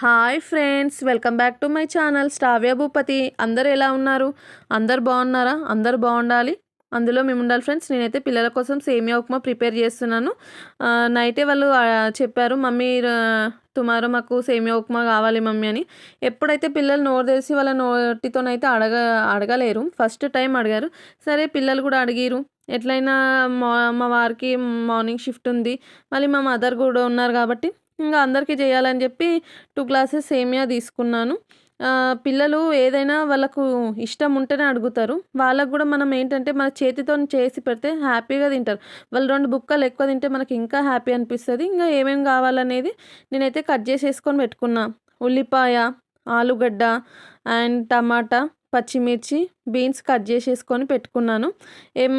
Hi friends welcome back to my channel Stavya Bhupathi. అందరు ఎలా ఉన్నారు? అందరు బాగున్నారా? అందరు బాగుండాలి? అందులో మేము ఉండాలి ఫ్రెండ్స్. నేనైతే పిల్లల కోసం సేమియా ఉప్మా ప్రిపేర్ చేస్తున్నాను. నైటే వాళ్ళు చెప్పారు మమ్మీ టుమారో మాకు సేమియా ఉప్మా కావాలి మమ్మీ అని. ఎప్పుడైతే పిల్లలు నోరు తెరిచి వాళ్ళ నోటితోనైతే అడగ అడగలేరు. ఫస్ట్ టైం అడిగారు. సరే పిల్లలు కూడా అడిగిరు ఎట్లయినా మా మా వారికి మార్నింగ్ షిఫ్ట్ ఉంది. మళ్ళీ మా మదర్ కూడా ఉన్నారు కాబట్టి ఇంకా అందరికీ చేయాలని చెప్పి టూ గ్లాసెస్ సేమియా తీసుకున్నాను. పిల్లలు ఏదైనా వాళ్ళకు ఇష్టం ఉంటేనే అడుగుతారు. వాళ్ళకు కూడా మనం ఏంటంటే మన చేతితో చేసి పెడితే హ్యాపీగా తింటారు. వాళ్ళు రెండు బుక్కలు ఎక్కువ తింటే మనకి ఇంకా హ్యాపీ అనిపిస్తుంది. ఇంకా ఏమేమి కావాలనేది నేనైతే కట్ చేసేసుకొని పెట్టుకున్నా. ఉల్లిపాయ ఆలుగడ్డ అండ్ టమాటా. పచ్చిమిర్చి బీన్స్ కట్ చేసేసుకొని పెట్టుకున్నాను. ఏం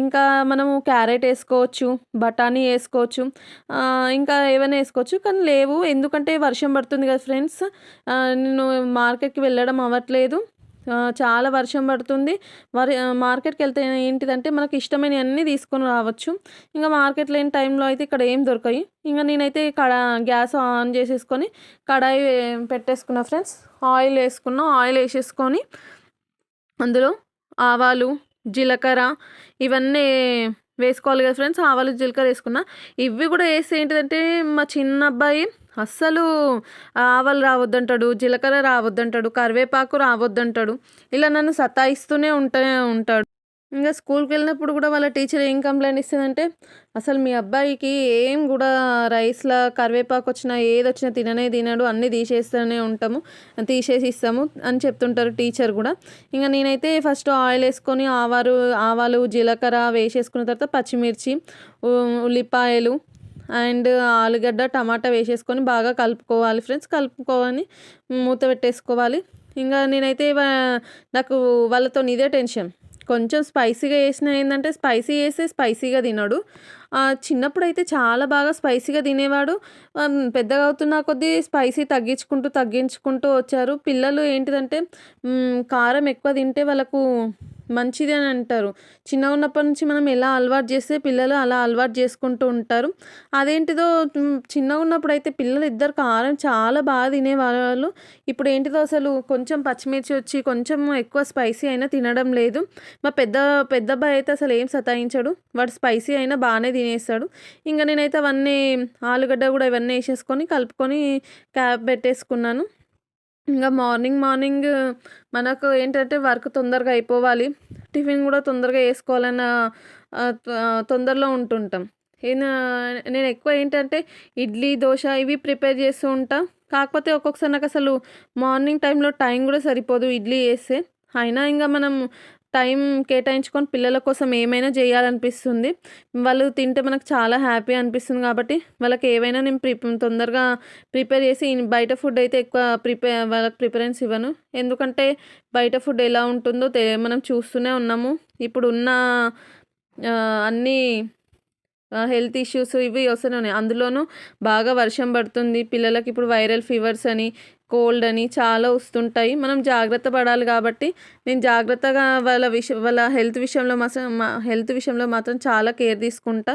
ఇంకా మనము క్యారెట్ వేసుకోవచ్చు బఠానీ వేసుకోవచ్చు ఇంకా ఏమైనా వేసుకోవచ్చు కానీ లేవు. ఎందుకంటే వర్షం పడుతుంది కదా ఫ్రెండ్స్. నేను మార్కెట్కి వెళ్ళడం అవ్వట్లేదు. చాలా వర్షం పడుతుంది. వరి మార్కెట్కి వెళ్తే ఏంటిదంటే మనకి ఇష్టమైన అన్నీ తీసుకొని రావచ్చు. ఇంకా మార్కెట్ లేని టైంలో అయితే ఇక్కడ ఏం దొరకాయి. ఇంకా నేనైతే కడా గ్యాస్ ఆన్ చేసేసుకొని కడాయి పెట్టేసుకున్నా ఫ్రెండ్స్. ఆయిల్ వేసుకున్నా ఆయిల్ వేసేసుకొని అందులో ఆవాలు జీలకర్ర ఇవన్నీ వేసుకోవాలి కదా ఫ్రెండ్స్. ఆవాలు జీలకర్ర వేసుకున్నా. ఇవి కూడా వేసి ఏంటిదంటే మా చిన్న అబ్బాయి అస్సలు ఆవాలు రావద్దంటాడు జీలకర్ర రావద్దంటాడు కరివేపాకు రావద్దంటాడు. ఇలా నన్ను సతాయిస్తూనే ఉంటా ఉంటాడు. ఇంకా స్కూల్కి వెళ్ళినప్పుడు కూడా వాళ్ళ టీచర్ ఏం కంప్లైంట్ ఇస్తుందంటే అసలు మీ అబ్బాయికి ఏం కూడా రైస్లో కరివేపాకు వచ్చినా ఏది వచ్చినా తిననే తినడు అన్నీ తీసేస్తూనే ఉంటాము తీసేసి ఇస్తాము అని చెప్తుంటారు టీచర్ కూడా. ఇంకా నేనైతే ఫస్ట్ ఆయిల్ వేసుకొని ఆవారు ఆవాలు జీలకర్ర వేసేసుకున్న తర్వాత పచ్చిమిర్చి ఉల్లిపాయలు అండ్ ఆలుగడ్డ టమాటా వేసేసుకొని బాగా కలుపుకోవాలి ఫ్రెండ్స్. కలుపుకోవాలి మూత పెట్టేసుకోవాలి. ఇంకా నేనైతే నాకు వాళ్ళతో ఇదే టెన్షన్. కొంచెం స్పైసీగా వేసిన ఏంటంటే స్పైసీ వేస్తే స్పైసీగా తినడు. చిన్నప్పుడు అయితే చాలా బాగా స్పైసీగా తినేవాడు. పెద్దగా అవుతున్న కొద్దీ స్పైసీ తగ్గించుకుంటూ తగ్గించుకుంటూ వచ్చారు. పిల్లలు ఏంటిదంటే కారం ఎక్కువ తింటే వాళ్ళకు మంచిది అని అంటారు చిన్నగా ఉన్నప్పటి నుంచి మనం ఎలా అలవాటు చేస్తే పిల్లలు అలా అలవాటు చేసుకుంటూ ఉంటారు. అదేంటిదో చిన్నగా ఉన్నప్పుడు అయితే పిల్లలు ఇద్దరు కారం చాలా బాగా తినేవాళ్ళు. ఇప్పుడు ఏంటిదో అసలు కొంచెం పచ్చిమిర్చి వచ్చి కొంచెం ఎక్కువ స్పైసీ అయినా తినడం లేదు. మా పెద్ద పెద్ద అబ్బాయి అయితే అసలు ఏం సతాయించాడు. వాడు స్పైసీ అయినా బాగానే తినేస్తాడు. ఇంకా నేనైతే అవన్నీ ఆలుగడ్డ కూడా ఇవన్నీ వేసేసుకొని కలుపుకొని క్యాప్ పెట్టేసుకున్నాను. ఇంకా మార్నింగ్ మార్నింగ్ మనకు ఏంటంటే వర్క్ తొందరగా అయిపోవాలి. టిఫిన్ కూడా తొందరగా వేసుకోవాలన్న తొందరలో ఉంటుంటాం. ఏన- నేను ఎక్కువ ఏంటంటే ఇడ్లీ దోశ ఇవి ప్రిపేర్ చేస్తూ ఉంటా. కాకపోతే ఒక్కొక్కసారి నాకు అసలు మార్నింగ్ టైంలో టైం కూడా సరిపోదు ఇడ్లీ వేస్తే. అయినా ఇంకా మనం టైం కేటాయించుకొని పిల్లల కోసం ఏమైనా చేయాలనిపిస్తుంది. వాళ్ళు తింటే మనకు చాలా హ్యాపీ అనిపిస్తుంది కాబట్టి వాళ్ళకి ఏవైనా నేను ప్రి తొందరగా ప్రిపేర్ చేసి బయట ఫుడ్ అయితే ఎక్కువ ప్రిపేర్ వాళ్ళకి ప్రిఫరెన్స్ ఇవ్వను. ఎందుకంటే బయట ఫుడ్ ఎలా ఉంటుందో తె మనం చూస్తూనే ఉన్నాము. ఇప్పుడు ఉన్న అన్నీ హెల్త్ ఇష్యూస్ ఇవి వస్తూనే ఉన్నాయి. అందులోనూ బాగా వర్షం పడుతుంది. పిల్లలకి ఇప్పుడు వైరల్ ఫీవర్స్ అని కోల్డ్ అని చాలా వస్తుంటాయి. మనం జాగ్రత్త పడాలి కాబట్టి నేను జాగ్రత్తగా వాళ్ళ విషయం వాళ్ళ హెల్త్ విషయంలో మాత్రం హెల్త్ విషయంలో మాత్రం చాలా కేర్ తీసుకుంటా.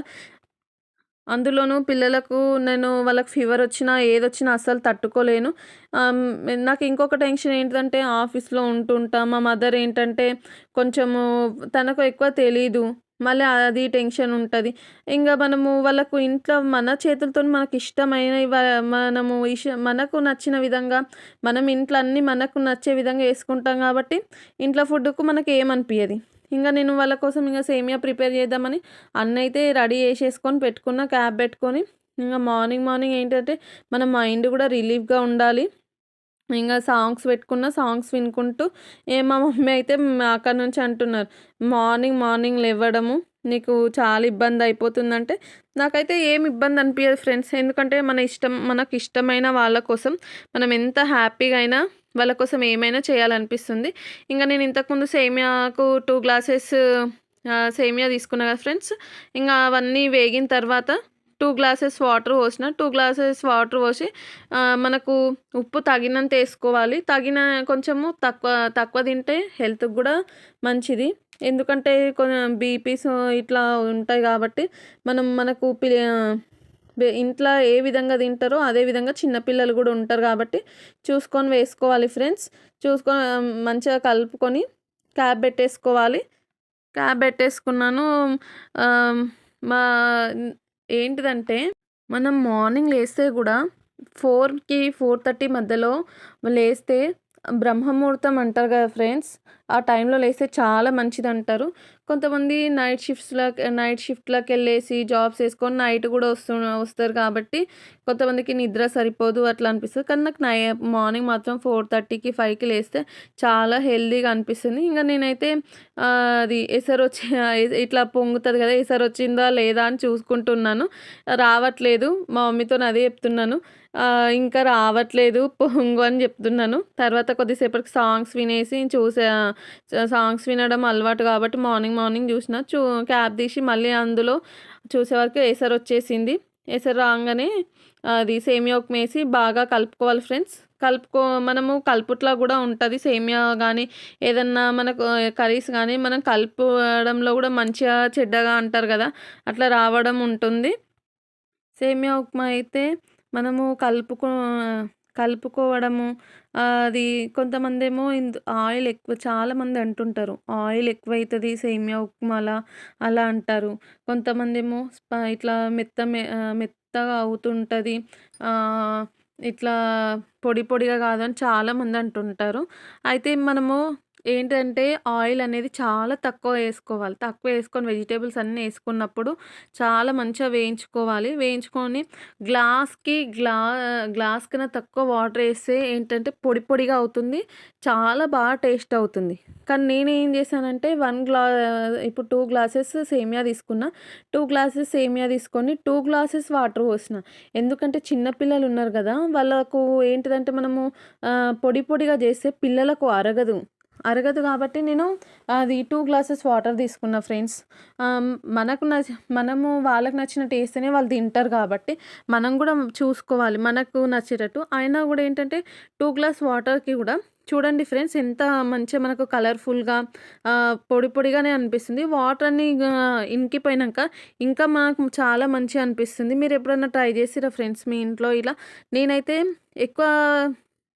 అందులోనూ పిల్లలకు నేను వాళ్ళకి ఫీవర్ వచ్చినా ఏదొచ్చినా అస్సలు తట్టుకోలేను. నాకు ఇంకొక టెన్షన్ ఏంటంటే ఆఫీస్లో ఉంటుంటా. మా మదర్ ఏంటంటే కొంచెము తనకు ఎక్కువ తెలీదు. మళ్ళీ అది టెన్షన్ ఉంటుంది. ఇంకా మనము వాళ్ళకు ఇంట్లో మన చేతులతో మనకు ఇష్టమైన మనము ఇష మనకు నచ్చిన విధంగా మనం ఇంట్లో అన్నీ మనకు నచ్చే విధంగా వేసుకుంటాం కాబట్టి ఇంట్లో ఫుడ్కు మనకు ఏమనిపించదు ఇంకా నేను వాళ్ళ కోసం ఇంకా సేమియా ప్రిపేర్ చేద్దామని అన్న అయితే రెడీ చేసేసుకొని పెట్టుకున్న క్యాబ్ పెట్టుకొని ఇంకా మార్నింగ్ మార్నింగ్ ఏంటంటే మన మైండ్ కూడా రిలీఫ్గా ఉండాలి. ఇంకా సాంగ్స్ పెట్టుకున్న సాంగ్స్ వినుకుంటూ ఏ మా మమ్మీ అయితే అక్కడ నుంచి అంటున్నారు మార్నింగ్ మార్నింగ్ లేవడము నీకు చాలా ఇబ్బంది అయిపోతుందంటే నాకైతే ఏం ఇబ్బంది అనిపించదు ఫ్రెండ్స్. ఎందుకంటే మన ఇష్టం మనకు ఇష్టమైన వాళ్ళ కోసం మనం ఎంత హ్యాపీగా అయినా వాళ్ళ కోసం ఏమైనా చేయాలనిపిస్తుంది. ఇంకా నేను ఇంతకుముందు సేమియాకు టూ గ్లాసెస్ సేమియా తీసుకున్నా కదా ఫ్రెండ్స్. ఇంకా అవన్నీ వేగిన తర్వాత టూ గ్లాసెస్ వాటర్ పోసిన టూ గ్లాసెస్ వాటర్ పోసి మనకు ఉప్పు తగినంత వేసుకోవాలి. తగిన కొంచెము తక్కువ తక్కువ తింటే హెల్త్కి కూడా మంచిది. ఎందుకంటే కొంచెం బీపీస్ ఇట్లా ఉంటాయి కాబట్టి మనం మనకు పి ఇంట్లో ఏ విధంగా తింటారో అదే విధంగా చిన్నపిల్లలు కూడా ఉంటారు కాబట్టి చూసుకొని వేసుకోవాలి ఫ్రెండ్స్. చూసుకొని మంచిగా కలుపుకొని క్యాప్ పెట్టేసుకోవాలి. క్యాప్ పెట్టేసుకున్నాను. మా ఏంటిదంటే మనం మార్నింగ్ లేస్తే కూడా ఫోర్కి ఫోర్ థర్టీ మధ్యలో లేస్తే బ్రహ్మముహూర్తం అంటారు కదా ఫ్రెండ్స్. ఆ టైంలో లేస్తే చాలా మంచిది అంటారు కొంతమంది నైట్ షిఫ్ట్స్లో నైట్ షిఫ్ట్లోకి వెళ్ళేసి జాబ్స్ వేసుకొని నైట్ కూడా వస్తు వస్తారు కాబట్టి కొంతమందికి నిద్ర సరిపోదు అట్లా అనిపిస్తుంది. కానీ నాకు నై మార్నింగ్ మాత్రం ఫోర్ థర్టీకి ఫైవ్కి లేస్తే చాలా హెల్దీగా అనిపిస్తుంది. ఇంకా నేనైతే అది ఎసరు వచ్చి ఇట్లా పొంగుతుంది కదా ఎసరు వచ్చిందా లేదా అని చూసుకుంటున్నాను. రావట్లేదు. మా మమ్మీతో అదే చెప్తున్నాను. ఇంకా రావట్లేదు పొంగు అని చెప్తున్నాను. తర్వాత కొద్దిసేపటికి సాంగ్స్ వినేసి చూసా సాంగ్స్ వినడం అలవాటు కాబట్టి మార్నింగ్ మార్నింగ్ చూసిన చూ క్యాబ్ తీసి మళ్ళీ అందులో చూసే వరకు ఎసరు వచ్చేసింది. ఎసరు రాగానే అది సేమియా ఉప్మా వేసి బాగా కలుపుకోవాలి ఫ్రెండ్స్ కలుపుకో మనము కలుపుట్లా కూడా ఉంటుంది సేమియా కానీ ఏదన్నా మనకు కర్రీస్ కానీ మనం కలుపుడంలో కూడా మంచిగా చెడ్డగా అంటారు కదా అట్లా రావడం ఉంటుంది. సేమియా ఉప్మా అయితే మనము కలుపుకో కలుపుకోవడము అది కొంతమంది ఏమో ఇందు ఆయిల్ ఎక్కువ చాలామంది అంటుంటారు. ఆయిల్ ఎక్కువ అవుతుంది సేమియా ఉప్మాలా అలా అంటారు. కొంతమంది ఏమో ఇట్లా మెత్త మెత్తగా అవుతుంటుంది. ఇట్లా పొడి పొడిగా కాదని చాలామంది అంటుంటారు. అయితే మనము ఏంటంటే ఆయిల్ అనేది చాలా తక్కువ వేసుకోవాలి. తక్కువ వేసుకొని వెజిటేబుల్స్ అన్నీ వేసుకున్నప్పుడు చాలా మంచిగా వేయించుకోవాలి. వేయించుకొని గ్లాస్కి గ్లా గ్లాస్ కన్నా తక్కువ వాటర్ వేస్తే ఏంటంటే పొడి పొడిగా అవుతుంది. చాలా బాగా టేస్ట్ అవుతుంది. కానీ నేను ఏం చేశానంటే వన్ గ్లా ఇప్పుడు టూ గ్లాసెస్ సేమియా తీసుకున్నా. టూ గ్లాసెస్ సేమియా తీసుకొని టూ గ్లాసెస్ వాటర్ పోసిన. ఎందుకంటే చిన్నపిల్లలు ఉన్నారు కదా వాళ్ళకు ఏంటిదంటే మనము పొడి పొడిగా చేస్తే పిల్లలకు అరగదు. అరగదు కాబట్టి నేను అది టూ గ్లాసెస్ వాటర్ తీసుకున్నా ఫ్రెండ్స్ మనకు నచ్చ మనము వాళ్ళకు నచ్చిన టేస్ట్నే వాళ్ళు తింటారు కాబట్టి మనం కూడా చూసుకోవాలి మనకు నచ్చేటట్టు. అయినా కూడా ఏంటంటే టూ గ్లాస్ వాటర్కి కూడా చూడండి ఫ్రెండ్స్ ఎంత మంచిగా మనకు కలర్ఫుల్గా పొడి పొడిగానే అనిపిస్తుంది. వాటర్ అన్ని ఇంకిపోయినాక ఇంకా మనకు చాలా మంచిగా అనిపిస్తుంది. మీరు ఎప్పుడైనా ట్రై చేసిరా ఫ్రెండ్స్ మీ ఇంట్లో? ఇలా నేనైతే ఎక్కువ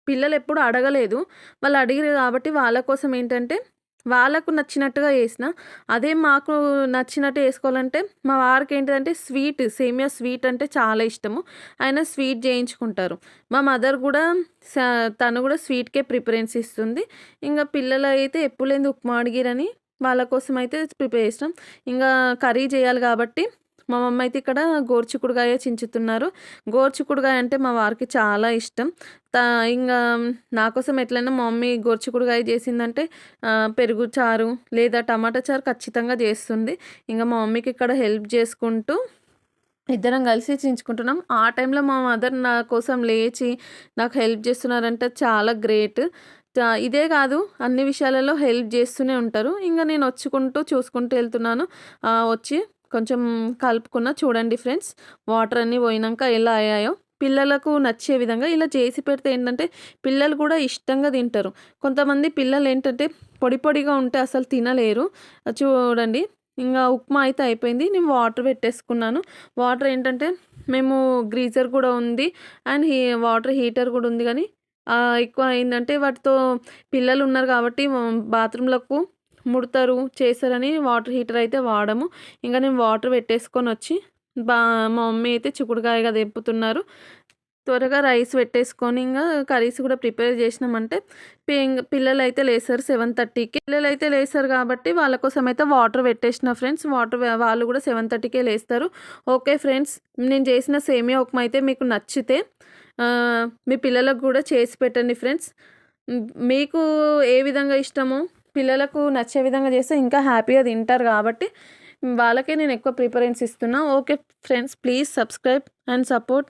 పిల్లలు ఎప్పుడు అడగలేదు. వాళ్ళు అడిగారు కాబట్టి వాళ్ళ కోసం ఏంటంటే వాళ్ళకు నచ్చినట్టుగా చేసిన అదే మాకు నచ్చినట్టు వేసుకోవాలంటే మా వారికి ఏంటంటే స్వీట్ సేమియా స్వీట్ అంటే చాలా ఇష్టము. ఆయన స్వీట్ చేయించుకుంటారు. మా మదర్ కూడా తను కూడా స్వీట్కే ప్రిఫరెన్స్ ఇస్తుంది. ఇంకా పిల్లలు అయితే ఎప్పుడు లేని ఉప్మా అడిగిరని వాళ్ళ కోసం అయితే ప్రిపేర్ చేసినాం ఇంకా కర్రీ చేయాలి కాబట్టి మా మమ్మ అయితే ఇక్కడ గోర్చికుడుగాయ చించుతున్నారు. గోర్చికుడుగాయ అంటే మా వారికి చాలా ఇష్టం. తా ఇంకా నా కోసం ఎట్లయినా మా మమ్మీ గోర్చికుడుగాయ చేసిందంటే పెరుగు చారు లేదా టమాటా చారు ఖచ్చితంగా చేస్తుంది. ఇంకా మా మమ్మీకి ఇక్కడ హెల్ప్ చేసుకుంటూ ఇద్దరం కలిసి చించుకుంటున్నాం. ఆ టైంలో మా మదర్ నా కోసం లేచి నాకు హెల్ప్ చేస్తున్నారంటే చాలా గ్రేట్. ఇదే కాదు అన్ని విషయాలలో హెల్ప్ చేస్తూనే ఉంటారు. ఇంకా నేను వచ్చుకుంటూ చూసుకుంటూ వెళ్తున్నాను. వచ్చి కొంచెం కలుపుకున్న చూడండి ఫ్రెండ్స్ వాటర్ అన్నీ పోయినాక ఎలా అయ్యాయో. పిల్లలకు నచ్చే విధంగా ఇలా చేసి పెడితే ఏంటంటే పిల్లలు కూడా ఇష్టంగా తింటారు. కొంతమంది పిల్లలు ఏంటంటే పొడి పొడిగా ఉంటే అసలు తినలేరు. చూడండి ఇంకా ఉప్మా అయితే అయిపోయింది. నేను వాటర్ పెట్టేసుకున్నాను. వాటర్ ఏంటంటే మేము గ్రీజర్ కూడా ఉంది అండ్ హీ వాటర్ హీటర్ కూడా ఉంది కానీ ఎక్కువ అయిందంటే వాటితో పిల్లలు ఉన్నారు కాబట్టి బాత్రూంలకు ముడతారు చేస్తారని వాటర్ హీటర్ అయితే వాడము. ఇంకా నేను వాటర్ పెట్టేసుకొని వచ్చి బా మా మమ్మీ అయితే చిక్కుడుకాయగా తెప్పుతున్నారు త్వరగా రైస్ పెట్టేసుకొని ఇంకా కర్రీస్ కూడా ప్రిపేర్ చేసినామంటే పిల్లలు అయితే లేసారు సెవెన్ థర్టీకి. పిల్లలు అయితే లేసారు కాబట్టి వాళ్ళ కోసం అయితే వాటర్ పెట్టేసిన ఫ్రెండ్స్. వాటర్ వాళ్ళు కూడా సెవెన్ థర్టీకే లేస్తారు. ఓకే ఫ్రెండ్స్ నేను చేసిన సేమియా ఉప్మా అయితే మీకు నచ్చితే మీ పిల్లలకు కూడా చేసి పెట్టండి ఫ్రెండ్స్. మీకు ఏ విధంగా ఇష్టమో? పిల్లలకు నచ్చే విధంగా చేస్తే ఇంకా హ్యాపీగా తింటారు కాబట్టి వాళ్ళకే నేను ఎక్కువ ప్రిఫరెన్స్ ఇస్తున్నా. Okay friends please subscribe and support.